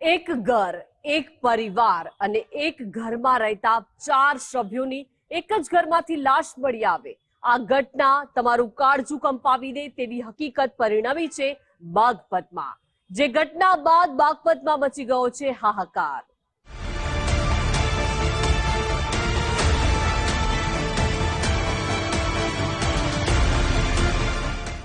એક ઘર, એક પરિવાર અને એક ઘરમાં રહેતા ચાર સભ્યોની એક જ ઘરમાંથી લાશ મળી આવે. આ ઘટના તમારું કાળજું કંપાવી દે તેવી હકીકત પરિણમી છે બાગપતમાં. જે ઘટના બાદ બાગપતમાં મચી ગયો છે હાહાકાર.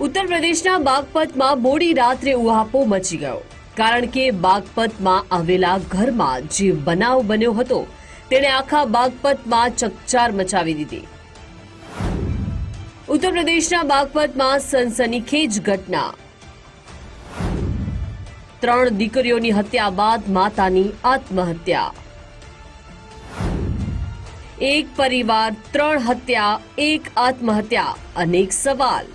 ઉત્તર પ્રદેશના બાગપતમાં મોડી રાત્રે ઉહાપો મચી ગયો. કારણ કે બાગપતમાં આવેલા ઘરમાં જે બનાવ બન્યો હતો, તેણે આખા બાગપતમાં ચકચાર મચાવી દીધી. ઉત્તર પ્રદેશના બાગપતમાં સનસનીખેજ ઘટના. ત્રણ દીકરીઓની હત્યા બાદ માતાની આત્મહત્યા. એક પરિવાર, ત્રણ હત્યા, એક આત્મહત્યા, અનેક સવાલ.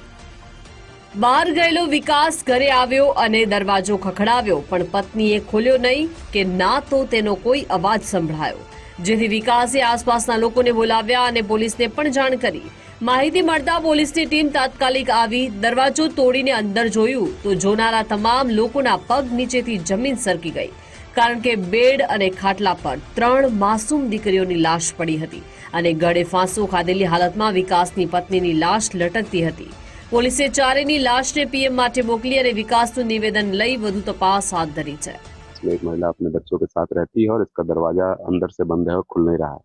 બહાર ગયેલો વિકાસ ઘરે આવ્યો અને દરવાજો ખખડાવ્યો, પણ પત્નીએ ખોલ્યો નહીં કે ના તો તેનો કોઈ અવાજ સંભળાયો. જેથી વિકાસે આસપાસના લોકોને બોલાવ્યા અને પોલીસને પણ જાણ કરી. માહિતી મળતા પોલીસની ટીમ તાત્કાલિક આવી દરવાજો તોડીને અંદર જોયું તો જોનારા તમામ લોકોના પગ નીચેથી જમીન સરકી ગઈ. કારણ કે બેડ અને ખાટલા પર ત્રણ માસૂમ દીકરીઓની લાશ પડી હતી અને ગળે ફાંસો ખાધેલી હાલતમાં વિકાસની પત્નીની લાશ લટકતી હતી. પોલીસે ચારેયની લાશને પીએમ માટે મોકલી અને વિકાસનું નિવેદન લઈ વધુ તપાસ હાથ ધરી છે इसमें एक महिला अपने बच्चों के साथ रहती है और इसका दरवाजा अंदर से बंद है और खुल नहीं रहा है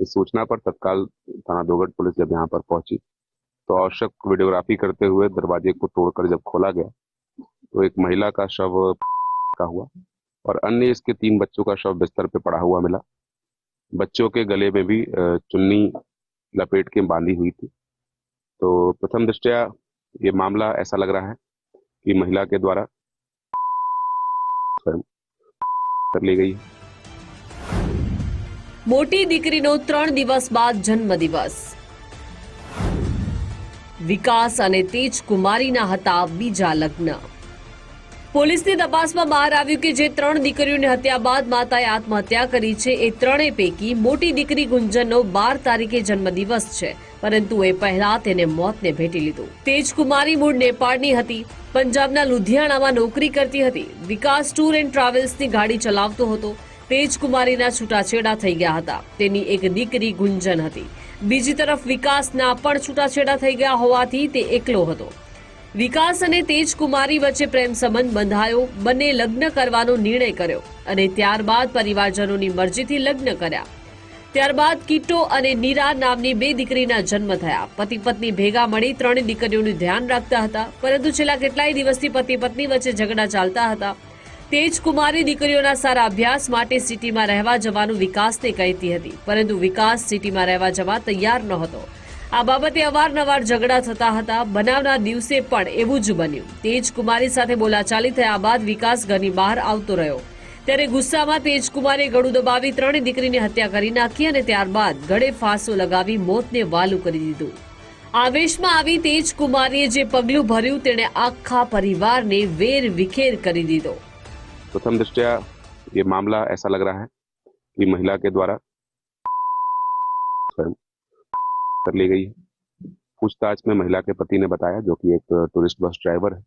इस सूचना पर तत्काल थाना दोगट पुलिस जब यहाँ पर पहुंची तो आवश्यक वीडियोग्राफी करते हुए दरवाजे को तोड़कर जब खोला गया तो एक महिला का शव का हुआ और अन्य इसके तीन बच्चों का शव बिस्तर पे पड़ा हुआ मिला बच्चों के गले में भी अ, चुन्नी लपेट के बांधी हुई थी तो प्रथम दृष्टया ये मामला ऐसा लग रहा है कि महिला के द्वारा स्वयं कर ली गई है મોટી દીકરીનો ત્રણ દિવસ બાદ જન્મદિવસ વિકાસ અને તેજ કુમારીના હતા બીજા લગ્ન પોલીસની તપાસમાં બહાર આવ્યું કે જે ત્રણ દીકરીઓની હત્યા બાદ માતાએ આત્મહત્યા કરી છે, એ ત્રણેય પૈકી મોટી દીકરી ગુંજનનો બાર તારીખે જન્મદિવસ છે. પરંતુ એ પહેલા તેને મોતને ભેટી લીધું. તેજકુમારી મૂળ નેપાળની હતી. પંજાબના લુધિયાણામાં નોકરી કરતી હતી. વિકાસ ટૂર એન્ડ ટ્રાવેલ્સની ગાડી ચલાવતો હતો. તેજકુમારીના છૂટાછેડા થઈ ગયા હતા. તેની એક દીકરી ગુંજન હતી. બીજી તરફ વિકાસના પણ છૂટાછેડા થઈ ગયા હોવાથી તે એકલો હતો. વિકાસ અને તેજ કુમારી વચ્ચે પ્રેમ સંબંધ બંધાયો, બંને લગ્ન કરવાનો નિર્ણય કર્યો અને ત્યારબાદ પરિવારજનોની મરજીથી લગ્ન કર્યા. ત્યારબાદ કીટો અને નીરા નામની બે દીકરીના જન્મ થયા. પતિ પત્ની ભેગા મળી ત્રણેય દીકરીઓનું ધ્યાન રાખતા હતા, પરંતુ છેલ્લા કેટલાય દિવસથી પતિ પત્ની વચ્ચે ઝઘડા ચાલતા હતા. તેજ કુમારી દીકરીઓના સારા અભ્યાસ માટે સિટીમાં રહેવા જવાનું વિકાસને કહેતી હતી, પરંતુ વિકાસ સિટીમાં રહેવા જવા તૈયાર નહોતો. આ બાબતે અવારનવાર ઝઘડા થતા હતા બનાવના દિવસે પણ એવું જ બન્યું તેજ કુમારી સાથે બોલાચાલી થયા બાદ વિકાસ ઘરની બહાર આવતો રહ્યો ત્યારે ગુસ્સામાં તેજ કુમારે ગળું દબાવી ત્રણેય દીકરીની હત્યા કરી નાખી અને ત્યારબાદ ગળે ફાંસો લગાવી મોતને વાલું કરી દીધું આવેશમાં આવી તેજ કુમારીએ જે પગલું ભર્યું તેણે આખા પરિવારને વેર વિખેર કરી દીધો प्रथम दृष्टया ये मामला ऐसा लग रहा है कि महिला के द्वारा कर ली गई है। पूछताछ में महिला के पति ने बताया, जो कि एक टूरिस्ट बस ड्राइवर है।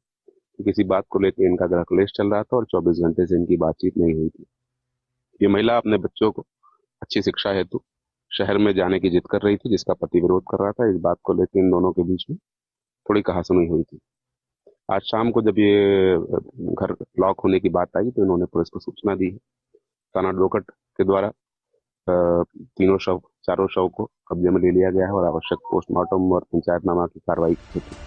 कि किसी बात को लेकर इनका ग्रह क्लेश चल रहा था और 24 घंटे से इनकी बातचीत नहीं हुई थी। ये महिला अपने बच्चों को अच्छी शिक्षा हेतु शहर में जाने की जिद कर रही थी, जिसका पति विरोध कर रहा था। इस बात को लेकर इन दोनों के बीच में थोड़ी कहासुनी हुई थी। आज शाम को जब ये घर लॉक होने की बात आई तो इन्होंने पुलिस को सूचना दी थाना डोकट के द्वारा तीनों शव चारों शव को कब्जे में ले लिया गया है और आवश्यक पोस्टमार्टम और पंचायतनामा की कार्रवाई की थी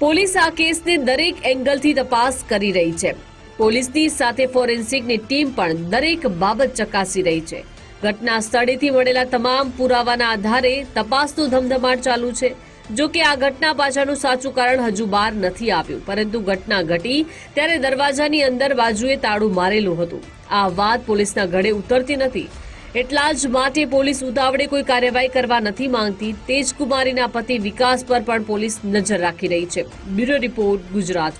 પોલીસ આ કેસને દરેક એંગલથી તપાસ કરી રહી છે પોલીસની સાથે ફોરેન્સિકની ટીમ પણ દરેક બાબત ચકાસી રહી છે ઘટના સ્થળેથી મળેલા તમામ પુરાવાના આધારે તપાસનો ધમધમાટ ચાલુ છે જો કે આ ઘટના પાછળનું સાચું કારણ હજુ બહાર નથી આવ્યું પરંતુ ઘટના ઘટી ત્યારે દરવાજાની અંદર બાજુએ તાળું મારેલું હતું આ વાત પોલીસના ગળે ઉતરતી નથી એટલા જ માટે પોલીસ ઉતાવળે કોઈ કાર્યવાહી કરવા નથી માંગતી. તેજકુમારીના પતિ વિકાસ પર પણ પોલીસ નજર રાખી રહી છે. Bureau report Gujarat.